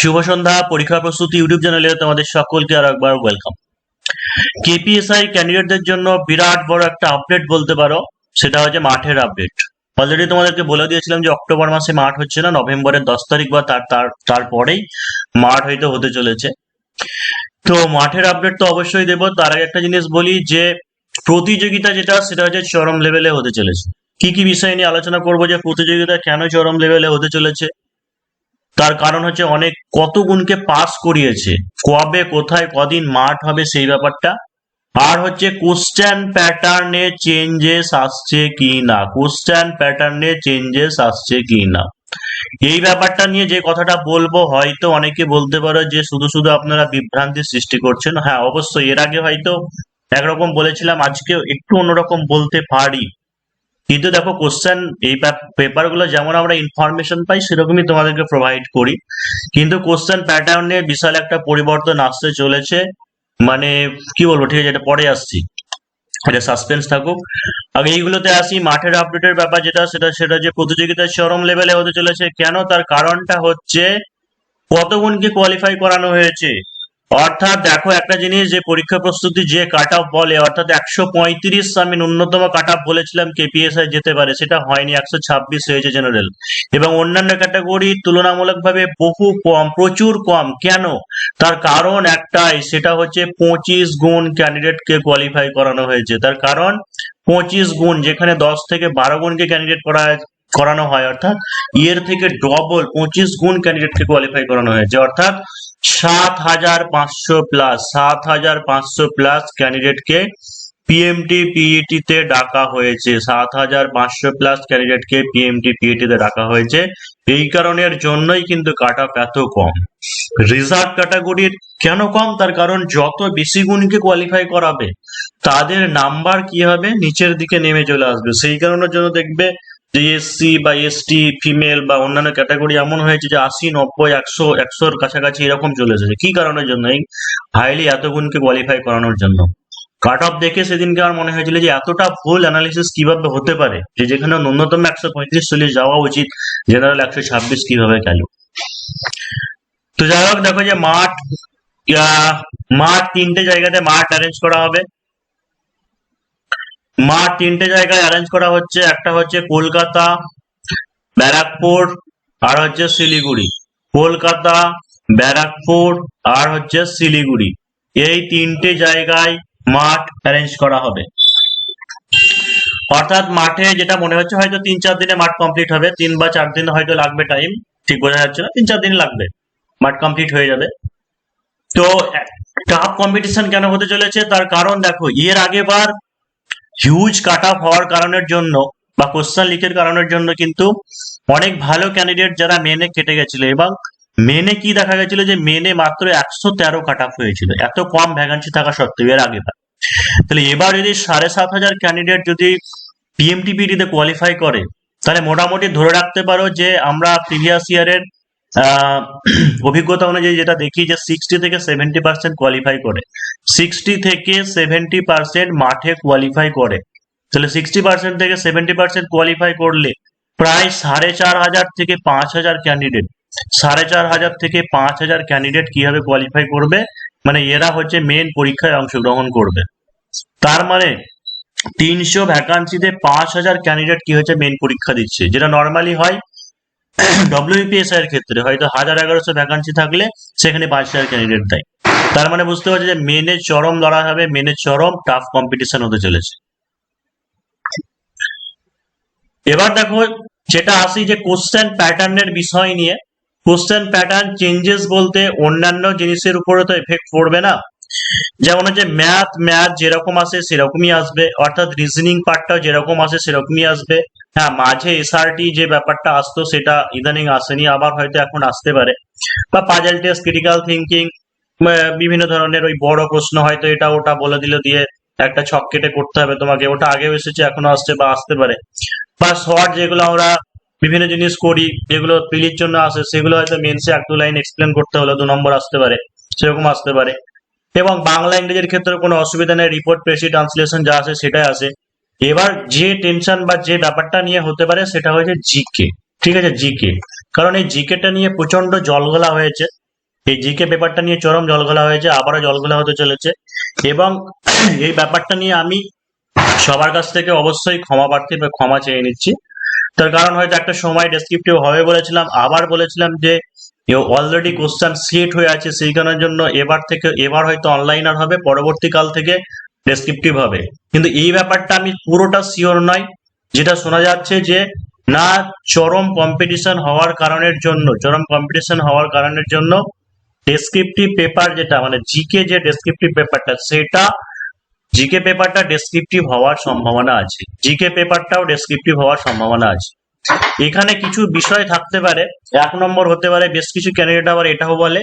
শুভ সন্ধ্যা, পরীক্ষা প্রস্তুতি ইউটিউব চ্যানেলে তোমাদের সকলকে আর একবার ওয়েলকাম কেপিএসআই ক্যান্ডিডেটদের জন্য বিরাট বড় একটা আপডেট বলতে পারো, সেটা হচ্ছে মাঠের আপডেট অলরেডি তোমাদেরকে বলে দিয়েছিলাম যে অক্টোবর মাসে মাঠ হচ্ছে না, নভেম্বরের দশ তারিখ বা তার তার, তারপরেই মাঠ হয়তো হতে চলেছে। তো মাঠের আপডেট তো অবশ্যই দেবো। তার আগে একটা জিনিস বলি যে, প্রতিযোগিতা যেটা, সেটা হচ্ছে চরম লেভেলে হতে চলেছে। কি কি বিষয় নিয়ে আলোচনা করব যে, প্রতিযোগিতা কেন চরম লেভেলে হতে চলেছে? তার কারণ হচ্ছে অনেক কত গুণকে পাস করিয়েছে, কবে, কোথায়, কদিন মাঠ হবে সেই ব্যাপারটা। আর হচ্ছে কোশ্চেন প্যাটার্নে চেঞ্জেস আসছে কি না কোশ্চেন প্যাটার্নে চেঞ্জেস আসছে কি না। এই ব্যাপারটা নিয়ে যে কথাটা বলব, হয়তো অনেকে বলতে পারো যে শুধু শুধু আপনারা বিভ্রান্তি সৃষ্টি করছেন। হ্যাঁ অবশ্যই, এর আগে হয়তো একরকম বলেছিলাম আজকে একটু অন্যরকম বলতে পারি। কিন্তু দেখো কোশ্চেন এই পেপারগুলো যেমন আমরা ইনফরমেশন পাই, সেরকমই তোমাদেরকে প্রোভাইড করি। কিন্তু কোশ্চেন প্যাটার্নে বিশাল একটা পরিবর্তন আসতে চলেছে। মানে কি বলব, ঠিক আছে, এটা পরে আসছি। এটা সাসপেন্স থাকুক। আগে এইগুলোতে আসি, মাঠের আপডেটের ব্যাপার যেটা, সেটা সেটা যে প্রতিযোগিতার চরম লেভেলে হতে চলেছে, কেন? তার কারণটা হচ্ছে কত গুণকে কোয়ালিফাই করানো হয়েছে? অর্থাৎ দেখো একটা জিনিস, যে পরীক্ষা প্রস্তুতি যে কাট অফ বলে, অর্থাৎ একশো পঁয়ত্রিশ আমি ন্যূনতম কাট অফ বলেছিলাম কেপিএসআই যেতে পারে, সেটা হয়নি, একশো ছাব্বিশ হয়েছে জেনারেল এবং অন্যান্য ক্যাটাগরি তুলনামূলকভাবে বহু কম, প্রচুর কম, কেন? তার কারণ একটাই, সেটা হচ্ছে পঁচিশ গুণ ক্যান্ডিডেটকে কোয়ালিফাই করানো হয়েছে। তার কারণ, পঁচিশ গুণ, যেখানে দশ থেকে বারো গুণকে ক্যান্ডিডেট করা করানো হয়, অর্থাৎ, ইয়ের থেকে ডবল পঁচিশ গুণ ক্যান্ডিডেটকে কোয়ালিফাই করানো হয়েছে। অর্থাৎ সাত হাজার পাঁচশো প্লাস সাত হাজার পাঁচশো প্লাস ক্যান্ডিডেটকে পিএমটি পিইটি তে ডাকা হয়েছে। সাত হাজার পাঁচশো প্লাস ক্যান্ডিডেটকে পিএমটি পিইটি তে ডাকা হয়েছে। এই কারণের জন্যই কিন্তু কাট অফ এত কম। রিজার্ভ ক্যাটাগরির কেন কম? তার কারণ যত বেশি গুণকে কোয়ালিফাই করাবে, তাদের নাম্বার কি হবে? নিচের দিকে নেমে চলে আসবে। সেই কারণের জন্য দেখবে যে এসসি বা এসটি ফিমেল বা অন্যান্য ক্যাটাগরি এমন হয়েছে যে আশি, নব্বই, একশো, একশোর কাছাকাছি এরকম চলে এসেছে। কি কারণের জন্য? এই হাইলি এত গুণকে কোয়ালিফাই করানোর জন্য। কাট অফ দেখে সেদিনকে আমার মনে হয়েছিল যে এতটা ভুল অ্যানালিসিস কীভাবে হতে পারে? যে যেখানে ন্যূনতম একশো পঁয়ত্রিশ, চল্লিশ যাওয়া উচিত জেনারেল একশো ছাব্বিশ কীভাবে গেল? তো যাই হোক, দেখো যে মাঠ মাঠ তিনটে জায়গাতে মাঠ অ্যারেঞ্জ করা হবে। মাঠ তিনটে জায়গায় অ্যারেঞ্জ করা হচ্ছে, একটা হচ্ছে কলকাতা, ব্যারাকপুর, আর হচ্ছে শিলিগুড়ি। কলকাতা, ব্যারাকপুর, আর হচ্ছে শিলিগুড়ি। এই তিনটে জায়গায় মাঠ অ্যারেঞ্জ করা হবে। অর্থাৎ মাঠে যেটা মনে হচ্ছে হয়তো তিন চার দিনে মাঠ কমপ্লিট হবে, তিন বা চার দিন হয়তো লাগবে টাইম ঠিক বোঝা যাচ্ছে না, তিন চার দিন লাগবে, মাঠ কমপ্লিট হয়ে যাবে। তো টাফ কম্পিটিশন কেন হতে চলেছে? তার কারণ দেখো, এর আগেবার হিউজ কাট অফ হওয়ার কারণের জন্য বা কোশ্চেন লিকের কারণের জন্য কিন্তু অনেক ভালো ক্যান্ডিডেট যারা মেনে কেটে গেছিল এবং মেনে কি দেখা গেছিল যে মেনে মাত্র একশো তেরো কাট অফ হয়েছিল। এত কম ভ্যাকান্সি থাকা সত্ত্বেও এর আগে তাহলে এবার যদি সাড়ে সাত হাজার ক্যান্ডিডেট যদি পিএমটিপিটিতে কোয়ালিফাই করে, তাহলে মোটামুটি ধরে রাখতে পারো যে আমরা প্রিভিয়াস ইয়ারের অভিজ্ঞতা অনুযায়ী যেটা দেখি যে সিক্সটি থেকে সেভেন্টি পার্সেন্ট কোয়ালিফাই করে। সিক্সটি থেকে সেভেন্টি পার্সেন্ট মাঠে কোয়ালিফাই করে। তাহলে সিক্সটি পার্সেন্ট থেকে সেভেন্টি পার্সেন্ট কোয়ালিফাই করলে প্রায় সাড়ে চার হাজার থেকে পাঁচ হাজার ক্যান্ডিডেট সাড়ে চার হাজার থেকে পাঁচ হাজার ক্যান্ডিডেট কীভাবে কোয়ালিফাই করবে? মানে এরা হচ্ছে মেন পরীক্ষায় অংশগ্রহণ করবে। তার মানে তিনশো ভ্যাকান্সিতে পাঁচ হাজার ক্যান্ডিডেট কি হচ্ছে মেন পরীক্ষা দিচ্ছে। যেটা নর্মালি হয় ডব্লিউপিএসআই এর ক্ষেত্রে হয়তো হাজার এগারোশো ভ্যাকান্সি থাকলে সেখানে পাঁচ হাজার ক্যান্ডিডেট দেয়। তার মানে বুঝতে পারছি যে মেনে চরম লড়াই হবে মেনে চরম টাফ কম্পিটিশন হতে চলেছে। এবার দেখো, যেটা আসি যে কোশ্চেন প্যাটার্নের বিষয় নিয়ে কোশ্চেন প্যাটার্ন চেঞ্জেস বলতে অন্যান্য জিনিসের উপরে তো এফেক্ট পড়বে না। যেমন হচ্ছে ম্যাথ ম্যাথ যেরকম আসে সেরকমই আসবে, অর্থাৎ রিজনিং পার্টটাও যেরকম আসে সেরকমই আসবে। হ্যাঁ মাঝে এসআরটি যে ব্যাপারটা আসতো সেটা ইদানিং আসেনি, আবার হয়তো এখন আসতে পারে। বা পাজেল টেস্ট ক্রিটিক্যাল থিঙ্কিং বিভিন্ন ধরনের ওই বড় প্রশ্ন, হয়তো এটা ওটা বলে দিল দিয়ে একটা ছক কেটে করতে হবে তোমাকে। ওটা আগেও এসেছে এখনও আসছে বা আসতে পারে। বা শর্ট যেগুলো আমরা বিভিন্ন জিনিস করি, যেগুলো প্রিলির জন্য আসে, সেগুলো হয়তো মেন্সে এক দু লাইন এক্সপ্লেন করতে হলে, দু নম্বর আসতে পারে, সেরকম আসতে পারে। এবং বাংলা ইংরেজির ক্ষেত্রে কোনো অসুবিধা নেই রিপোর্ট পেশি ট্রান্সলেশন যা আছে সেটাই আসে এবার যে টেনশন বা যে ব্যাপারটা নিয়ে হতে পারে সেটা হচ্ছে জিকে ঠিক আছে জিকে কারণ এই জিকেটা নিয়ে প্রচণ্ড জলগোলা হয়েছে, এই জিকে পেপারটা নিয়ে চরম জলগোলা হয়েছে, আবারও জলগোলা হতে চলেছে। এবং এই ব্যাপারটা নিয়ে আমি সবার কাছ থেকে অবশ্যই ক্ষমা প্রার্থী বা ক্ষমা চেয়ে নিচ্ছি। তার কারণ হয়তো একটা সময় ডেসক্রিপটিভ হবে বলেছিলাম, আবার বলেছিলাম যে অলরেডি কোশ্চেন সেট হয়ে আছে সেই কারণের জন্য এবার থেকে, এবার হয়তো অনলাইন আর হবে পরবর্তীকাল থেকে ডেসক্রিপটিভ হবে। কিন্তু এই ব্যাপারটা আমি পুরোটা শিওর নয়, যেটা শোনা যাচ্ছে যে না, চরম কম্পিটিশন হওয়ার কারণের জন্য, চরম কম্পিটিশন হওয়ার কারণের জন্য ডেসক্রিপটিভ পেপার যেটা মানে জিকে যে ডেসক্রিপটিভ পেপারটা সেটা জিকে পেপারটা ডেসক্রিপটিভ হওয়ার সম্ভাবনা আছে। জিকে পেপারটাও ডেসক্রিপটিভ হওয়ার সম্ভাবনা আছে। এখানে কিছু বিষয় থাকতে পারে। এক নম্বর হতে পারে, বেশ কিছু ক্যান্ডিডেট আবার এটাও বলে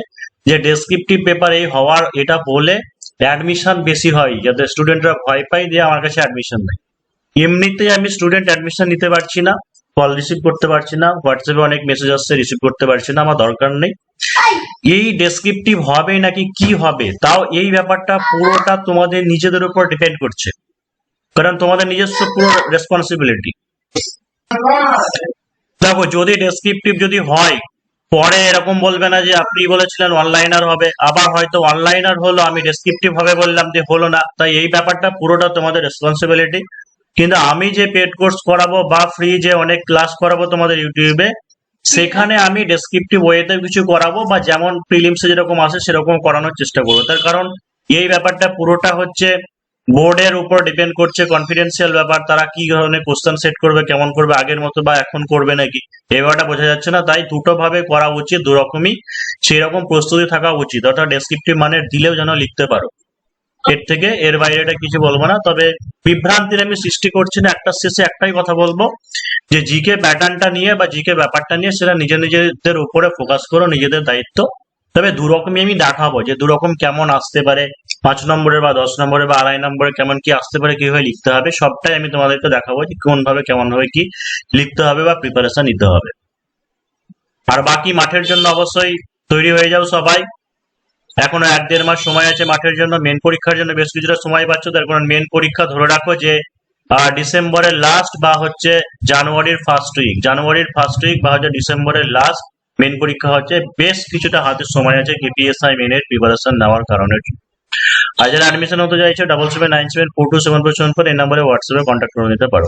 যে ডেসক্রিপটিভ পেপার এই হওয়ার এটা বলে অ্যাডমিশন বেশি হয়, যাতে স্টুডেন্টরা ভয় পায় যে আমার কাছে অ্যাডমিশন নেই। এমনিতেই আমি স্টুডেন্ট অ্যাডমিশন নিতে পারছি না কল রিসিভ করতে পারছি না হোয়াটসঅ্যাপে অনেক মেসেজ আসছে রিসিভ করতে পারছি না, আমার দরকার নেই। এই ডেসক্রিপটিভ হবে নাকি কি হবে, তাও এই ব্যাপারটা পুরোটা তোমাদের নিজেদের উপর ডিপেন্ড করছে। কারণ তোমাদের নিজস্ব পুরো রেসপন্সিবিলিটি দেখো, যদি ডেসক্রিপটিভ যদি হয়, পরে এরকম বলবে না যে আপনি বলেছিলেন অনলাইনার হবে, আবার হয়তো অনলাইনার হলো, আমি ডেসক্রিপটিভ হবে বললাম যে হলো না। তাই এই ব্যাপারটা পুরোটা তোমাদের রেসপন্সিবিলিটি কিন্তু আমি যে পেড কোর্স করাবো বা ফ্রি যে অনেক ক্লাস করাবো তোমাদের ইউটিউবে সেখানে আমি ডেসক্রিপটিভ ওয়েতে কিছু করাবো বা যেমন প্রিলিমসে যেরকম আসে সেরকম করানোর চেষ্টা করব। তার কারণ এই ব্যাপারটা পুরোটা হচ্ছে বোর্ডের উপর ডিপেন্ড করছে কনফিডেন্সিয়াল ব্যাপার, তারা কি ধরনের কোশ্চেন সেট করবে, কেমন করবে, আগের মতো বা এখন করবে নাকি? এই ব্যাপারটা বোঝা যাচ্ছে না, তাই দুটো ভাবে করা উচিত দু রকমই সেই রকম প্রস্তুতি থাকা উচিত, অর্থাৎ ডেসক্রিপটিভ মানে দিলেও যেন লিখতে পারো। এর থেকে এর বাইরে এটা কিছু বলব না, তবে বিভ্রান্তির আমি সৃষ্টি করছি না একটা শেষে একটাই কথা বলব, যে জিকে প্যাটার্নটা নিয়ে বা জিকে ব্যাপারটা নিয়ে সেটা নিজে নিজেদের উপরে ফোকাস করো, নিজেদের দায়িত্ব। তবে দু রকমই আমি দেখাবো যে দু রকম কেমন আসতে পারে পাঁচ নম্বরের বা দশ নম্বরে বা আড়াই নম্বরে কেমন কি আসতে পারে, কীভাবে লিখতে হবে, সবটাই আমি তোমাদেরকে দেখাবো যে কোন ভাবে কেমন ভাবে কি লিখতে হবে বা প্রিপারেশন নিতে হবে। আর বাকি মাঠের জন্য অবশ্যই তৈরি হয়ে যাও সবাই। এখনও এক দেড় মাস সময় আছে মাঠের জন্য মেন পরীক্ষার জন্য বেশ কিছুটা সময় পাচ্ছ, তার কারণ মেন পরীক্ষা ধরে রাখো যে ডিসেম্বরের লাস্ট বা হচ্ছে জানুয়ারির ফার্স্ট উইক জানুয়ারির ফার্স্ট উইক বা হচ্ছে ডিসেম্বরের লাস্ট মেন পরীক্ষা হচ্ছে, বেশ কিছুটা হাতে সময় আছে কেপিএসআই মেনের প্রিপারেশন নেওয়ার কারণে। আর যারা অ্যাডমিশন হতে চাইছে double seven nine seven four two seven four seven four এই নাম্বারে হোয়াটসঅ্যাপে কন্ট্যাক্ট করে নিতে পারো।